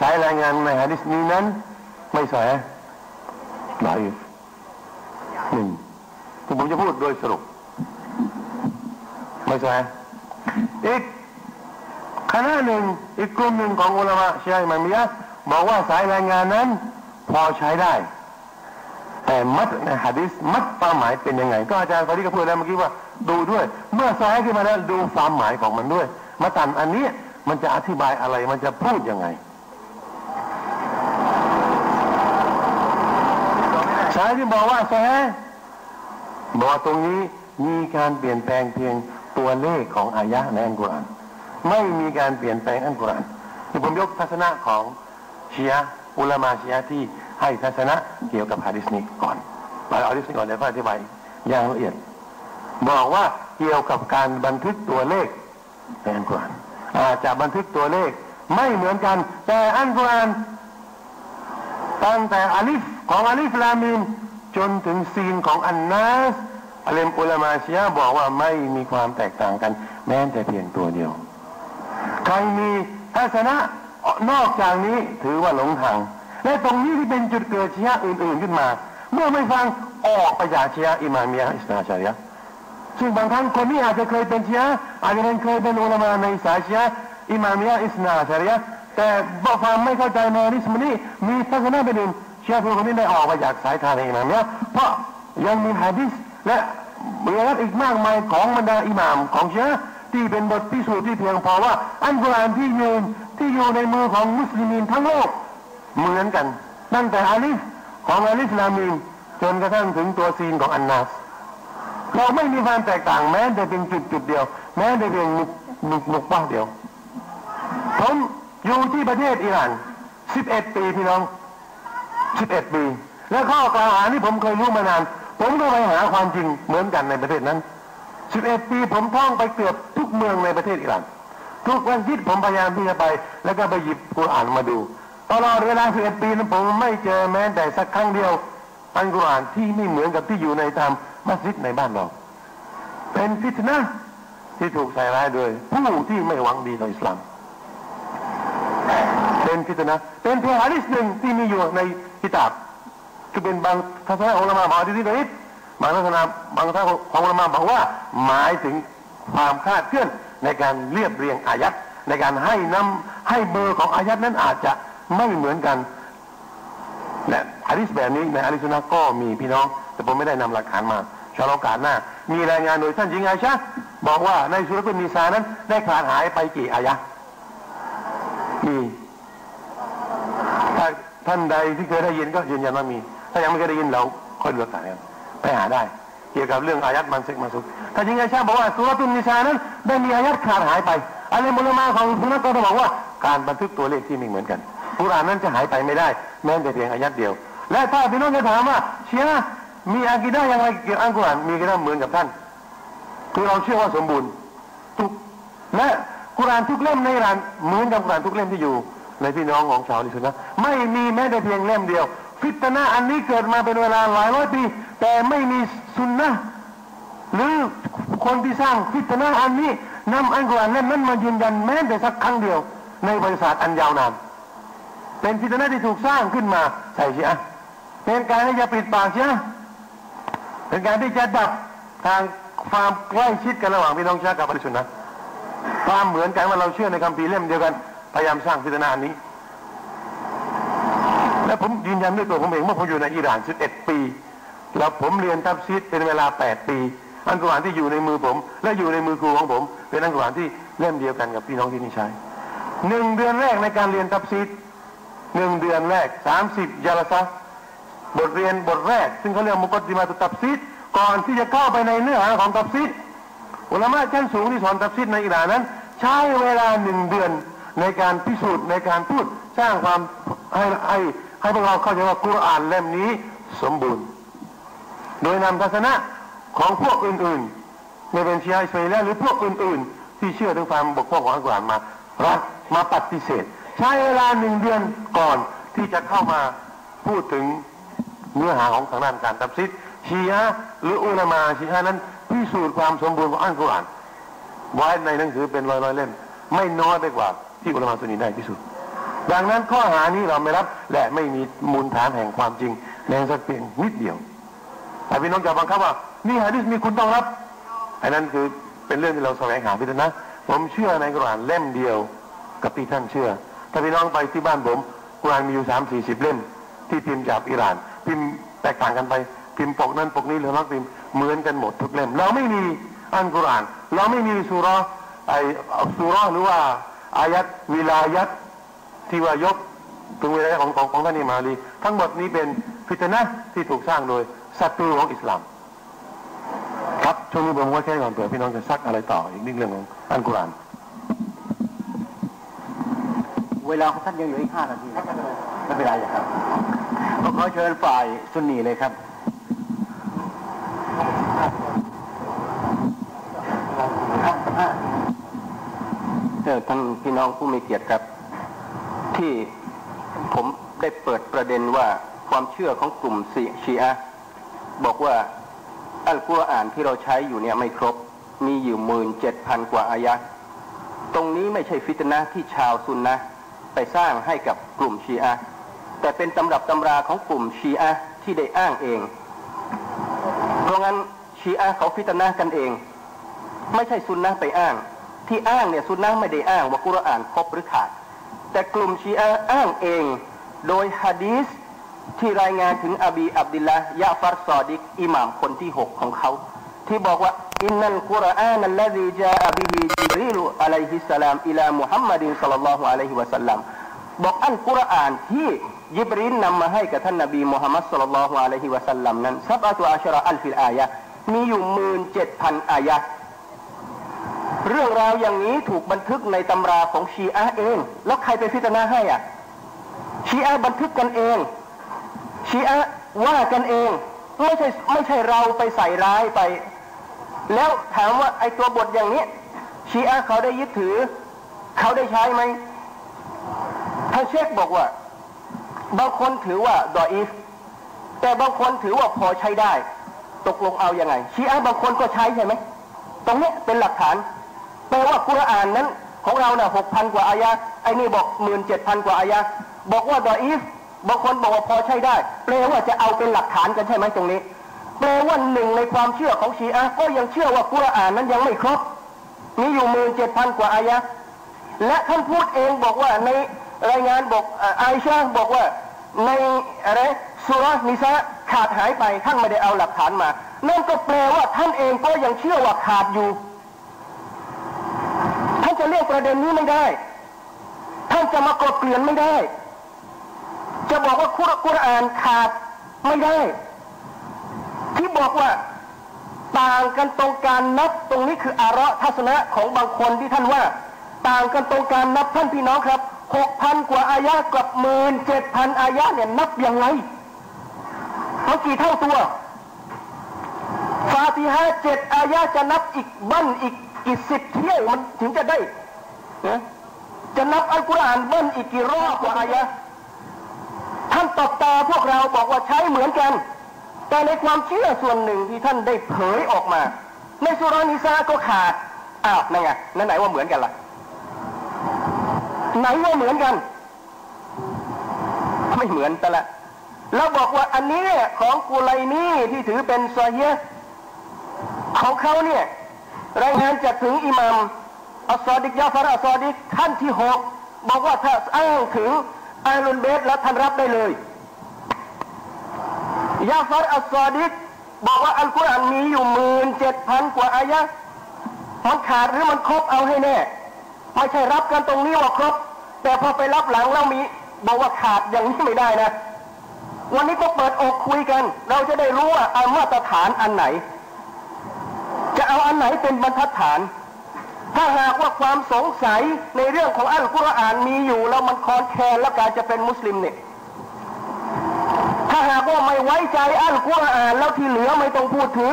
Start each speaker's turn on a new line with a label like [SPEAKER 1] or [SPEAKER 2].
[SPEAKER 1] สายรายงานในฮะดิษนี้นั้น ไม่สายหลายหนึ่งผมจะพูดโดยสรุป ไม่ใช่อีกคณะหนึ่งอีกกลุ่มหนึ่งของอุลามะชีอะมันมียะบอกว่าสายรายงานนั้น พอใช้ได้ แต่มัดในฮะดิษมัดความหมายเป็นยังไง ก็อาจารย์ฟาริก็พูดแล้วเมื่อกี้ว่า ดูด้วย เมื่อสายขึ้นมาแล้วดูความหมายของมันด้วย มาตันอันนี้มันจะอธิบายอะไรมันจะพูดยังไง สายที่บอกว่าสบอกว่าตรงนี้มีการเปลี่ยนแปลงเพียงตัวเลขของอายะในอัลกุรอานไม่มีการเปลี่ยนแปลงอัลกุรอานที่ผมยกทัศนะของชียอุลามาชียที่ให้ทัศนะเกี่ยวกับฮะดิษนี้ก่อนไปเอาฮะดิษนี้ก่อนเดี๋ยวอธิบายอย่างละเอียด บอกว่าเกี่ยวกับการบันทึกตัวเลขในอัลกุรอานอาจจะบันทึกตัวเลขไม่เหมือนกัน แต่อัลกุรอาน ตั้งแต่อาลิฟของอาลิฟลามินจนถึงซีนของอันนัสอัลเลมอุลามาชียบอกว่าไม่มีความแตกต่างกัน แม้แต่เพียงตัวเดียว ใครมีทัศนะนอกจากนี้ถือว่าหลงทาง และตรงนี้ที่เป็นจุดเกิดชียอื่นๆขึ้นมา เมื่อไม่ฟังออกไปจากชียอิมามยอิสนาชาริยะซึ่งบางครั้งคนนี้อาจจะเคยเป็นชียอาจจะเคยเป็นอุลามาในสายชียอิมามยอิสนาชาริยะ แต่บอกความไม่เข้าใจในนิสมนี้มีทัศนะเป็นอื่นเชียร์คนนี้ได้ออกมาจากสายทางอิมามยเพราะยังมีฮะดิษและมีอะไรอีกมากมายของบรรดาอิหม่ามของเชียร์ที่เป็นบทพิสูจน์ที่เพียงพอว่า อันกุรอานที่ยืนที่อยู่ในมือของมุสลิมินทั้งโลกเหมือนกัน ตั้งแต่อาลิฟของอาลิฟลามินจนกระทั่งถึงตัวซีนของอันนาสเราไม่มีความแตกต่างแม้แต่เป็นจุดจุดเดียว แม้แต่เพียงนุกนุกนุกป้าเดียวผม อยู่ที่ประเทศอิหร่าน11 ปีพี่น้อง 11 ปี และข้อกล่าวหาที่ผมเคยรู้มานาน ผมก็ไปหาความจริงเหมือนกันในประเทศนั้น 11 ปีผมท่องไปเกือบทุกเมืองในประเทศอิหร่าน ทุกวันยิดผมพยายามที่จะไป แล้วก็ไปหยิบกุรอานมาดู ตลอดเวลา 11 ปีนั้นผมไม่เจอแม้แต่สักครั้งเดียวอันกุรอานที่ไม่เหมือนกับที่อยู่ในตามมัสยิดในบ้านเรา เป็นฟิตนะที่ถูกใส่ร้ายโดยผู้ที่ไม่หวังดีต่ออิสลาม เป็นฟิตนะเป็นเพียงฮะดิษหนึ่งที่มีอยู่ในกิตาบคือเป็นบางทัศนะของอุลามะบอกที่นี้บางทัศนะบางทัศนะของอุลามะบอกว่า หมายถึงความคาดเคลื่อนในการเรียบเรียงอายัดในการให้นำให้เบอร์ของอายัดนั้นอาจจะไม่เหมือนกันและฮะดิษแบบนี้ในอาลิสุนะก็มีพี่น้อง แต่ผมไม่ได้นำหลักฐานมาชาลโอกาสหน้า มีรายงานโดยท่านจิงไอชะบอกว่าในสุรตุนิสานั้น ได้ขาดหายไปกี่อายะมี ท่านใดที่เคยได้ยินก็ยืนยันว่ามี ถ้ายังไม่เคยได้ยินเราค่อยดูหลักฐานกันไปหาได้ เกี่ยวกับเรื่องอายัดมันซึกมาสุกถ้าจริงไอชาบอกว่าสุรตุนิสานั้น ได้มีอายัดขาดหายไปอะไรมุลมาของสุนัขก็จะบอกว่าการบันทึกตัวเลขที่ม่เหมือนกันกุรานนั้นจะหายไปไม่ได้ แม้แต่เพียงอายัดเดียว และถ้าพี่น้องจะถามว่า เชียมีอากิดาอย่างไรเกี่ยวกับอัลกุรอานมีกิดาเหมือนกับท่าน คือเราเชื่อว่าสมบูรณ์ทุกและกุรานทุกเล่มในรันเหมือนกับกุรานทุกเล่มที่อยู่ ในพี่น้องของชาวนิสุนะไม่มีแม้แต่เพียงเล่มเดียว ฟิตนะอันนี้เกิดมาเป็นเวลาหลายร้อยปี แต่ไม่มีสุนนะหรือคนที่สร้างฟิตนะอันนี้นำอัลกุรอานเล่มนั้นมายืนยันแม้แต่สักครั้งเดียว ในบริษัทอันยาวนานเป็นฟิตนะที่ถูกสร้างขึ้นมาใส่เชียเป็นการที่จะปิดปากเชียเป็นการที่จะดับทางความใกล้ชิดกันระหว่างพี่น้องชาติกับบริสุทธิ์นะความเหมือนกันว่าเราเชื่อในคำพีเล่มเดียวกัน พยายามสร้างฟิตนานี้ และผมยืนยันด้วยตัวผมเองเมื่อผมอยู่ในอิหร่าน11 ปี แล้วผมเรียนทับซิดเป็นเวลา 8 ปีอันกุรอานที่อยู่ในมือผม และอยู่ในมือครูของผม เป็นอันกุรอานที่เล่มเดียวกันกับพี่น้องที่นี่ใช้หนึ่งเดือนแรกในการเรียนทับซิดหนึ่งเดือนแรก30ยาลาซะบทเรียนบทแรก ซึ่งเขาเรียกมุกดิมาตุตับซิดก่อนที่จะเข้าไปในเนื้อหาของตับซิดอุลามะชั้นสูงที่สอนตับซิดในอิหร่านนั้น ใช้เวลาหนึ่งเดือน ในการพิสูจน์ในการพูดสร้างความให้ให้ให้พวกเราเข้าใจว่ากุรอานเล่มนี้สมบูรณ์ โดยนำทัศนะของพวกอื่นๆไม่เป็นชียอิสราเอลหรือพวกอื่นๆ ที่เชื่อถึงความบกพร่องของอัลกุรอานมารับมาปฏิเสธ ใช้เวลาหนึ่งเดือนก่อนที่จะเข้ามาพูดถึงเนื้อหาของทางด้านการตับซิดชียะหรืออุลามาชียะนั้นพิสูจน์ความสมบูรณ์ของอัลกุรอานไว้ในหนังสือเป็นร้อยร้อยเล่ม ไม่น้อยไปกว่า ที่อุลามาสุนีได้พิสูจน์ดังนั้นข้อหานี้เราไม่รับ และไม่มีมูลฐานแห่งความจริงแม้สักเพียงนิดเดียวแต่พี่น้องจะบังคับว่า นี่ฮะดิษมีคุณต้องรับ อันนั้นคือเป็นเรื่องที่เราแสวงหาพี่นะผมเชื่อในกุรอานเล่มเดียวกับที่ท่านเชื่อ ถ้าพี่น้องไปที่บ้านผมกุรอานมีอยู่สามสี่สิบเล่ม ที่พิมพ์จากอิหร่าน พิมพ์แตกต่างกันไป พิมพ์ปกนั้นปกนี้หรือนักพิมพ์เหมือนกันหมดทุกเล่ม เราไม่มีอันกุรอาน เราไม่มีสุรไอสุรหรือว่า อายัดวิลายัดที่ว่ายกถึงเวลาของของของท่านอิมาลีทั้งหมดนี้เป็นพิจนะที่ถูกสร้างโดยศัตรูของอิสลามครับช่วงนี้ผมว่าแค่ก่อนเผื่อพี่น้องจะซักอะไรต่ออีกนิดเรื่องของอันกุราน
[SPEAKER 2] เวลาของท่านยังเหลืออีกห้านาทีไม่เป็นไรครับก็ขอเชิญฝ่ายสุนีเลยครับ
[SPEAKER 3] เออ ท่านพี่น้องผู้มีเกียรติครับ ที่ผมได้เปิดประเด็นว่าความเชื่อของกลุ่มชีอะบอกว่าอัลกุรอานที่เราใช้อยู่เนี่ยไม่ครบมีอยู่หมื่นเจ็ดพันกว่าอายะห์ตรงนี้ไม่ใช่ฟิตนะที่ชาวซุนนะไปสร้างให้กับกลุ่มชีอะแต่เป็นตำรับตำราของกลุ่มชีอะที่ได้อ้างเอง เพราะงั้นชีอะเขาฟิตนะกันเอง ไม่ใช่ซุนนะไปอ้าง ที่อ้างเนี่ยซุนนะไม่ได้อ้างว่ากุรอานครบหรือขาด แต่กลุ่มชีอะอ้างเอง โดยฮะดีษที่รายงานถึงอบีอับดิลละยะฟัรซอดิกอิหม่ามคนที่หกของเขา ที่บอกว่าอินนัลกุรอานัลลซีจาอบิฮิจิบรีลอะลัยฮิสสลามอิลามุฮัมมัดศ็อลลัลลอฮุอะลัยฮิวะสัลลัมบอกอัลกุรอานที่ยิบรีนนำมาให้กับท่านนบีมุฮัมมัดศ็อลลัลลอฮุอะลัยฮิวะสัลลัมนั้นซับอะตุอัชรออัลฟิลอายะมีอยู่หมื่นเจ็ดพันอายะ เรื่องราวอย่างนี้ถูกบันทึกในตำราของชีอะเอง แล้วใครไปพิจารณาให้อะ ชีอะบันทึกกันเอง ชีอะว่ากันเอง ไม่ใช่ไม่ใช่เราไปใส่ร้ายไป แล้วถามว่าไอ้ตัวบทอย่างนี้ ชีอะเขาได้ยึดถือ เขาได้ใช้ไหมท่านเชคบอกว่า บางคนถือว่าดออีฟแต่บางคนถือว่าพอใช้ได้ ตกลงเอาอยัางไง ชีอะบางคนก็ใช้ใช่ไหมตรงนี้เป็นหลักฐาน แปลว่ากุรอานนั้น ของเราเนี่ยหกพันกว่าอายะไอ้นี่บอกหมื่นเจ็ดพันกว่าอายะบอกว่าดออีฟบางคนบอกว่าพอใช้ได้ แปลว่าจะเอาเป็นหลักฐานกันใช่ไหมตรงนี้ แปลว่าหนึ่งในความเชื่อของชีอะก็ยังเชื่อว่ากุรอานนั้นยังไม่ครบมีอยู่หมื่นเจ็ดพันกว่าอายะและท่านพูดเองบอกว่าในรายงานบอกไอชาบอกว่าในอะไรสุรนิสะขาดหายไปท่านไม่ได้เอาหลักฐานมา นั่นก็แปลว่าท่านเองก็ยังเชื่อว่าขาดอยู่ ท่านจะเรียก ประเด็นนี้ไม่ได้ ท่านจะมากดเกลื่อนไม่ได้ จะบอกว่าคุรกุรอานขาดไม่ได้ ที่บอกว่าต่างกันตรงการนับตรงนี้คืออาระทัศนะของบางคนที่ท่านว่า ต่างกันตรงการนับท่านพี่น้องครับหกพันกว่าอายะกับหมื่นเจ็ดพันอายะเนี่ยนับยังไงมันกี่เท่าตัวฟาติฮะเจ็ดอายะจะนับอีกบั้นอีกกี่สิบเที่ยวมันถึงจะได้ นะจะนับอัลกุรอานบั้นอีกกี่รอบว่าอายะท่านตอบตาพวกเราบอกว่าใช้เหมือนกัน แต่ในความเชื่อส่วนหนึ่งที่ท่านได้เผยออกมา ในสุรานิซาก็ขาดอ้าวนั่นไงนั่นไหนว่าเหมือนกันล่ะ ไหนว่าเหมือนกัน ไม่เหมือนแต่ละแล้วบอกว่าอันนี้ของกุไลนี่ที่ถือเป็นซอเฮียของเขาเนี่ยรายงานจากถึงอิหมัม อัสซอดิกยาฟาร์อัสซอดิกท่านที่หกบอกว่าถ้าอ้างถึงอาลุนเบสแล้วท่านรับได้เลยยาฟาร์อัสซอดิกบอกว่าอัลกุรอานมีอยู่หมื่นเจ็ดพันกว่าอายะมันขาดหรือมันครบเอาให้แน่ไม่ใช่รับกันตรงนี้ว่าครบ แต่พอไปรับหลังแล้วมีบอกว่าขาดอย่างนี้ไม่ได้นะ วันนี้ก็เปิดอกคุยกัน เราจะได้รู้ว่าเอามาตรฐานอันไหน จะเอาอันไหนเป็นบรรทัดฐาน ถ้าหากว่าความสงสัยในเรื่องของอัลกุรอานมีอยู่ แล้วมันคอนแคลนแล้วการจะเป็นมุสลิมเนี่ยถ้าหากว่าไม่ไว้ใจอัลกุรอานแล้วที่เหลือไม่ต้องพูดถึง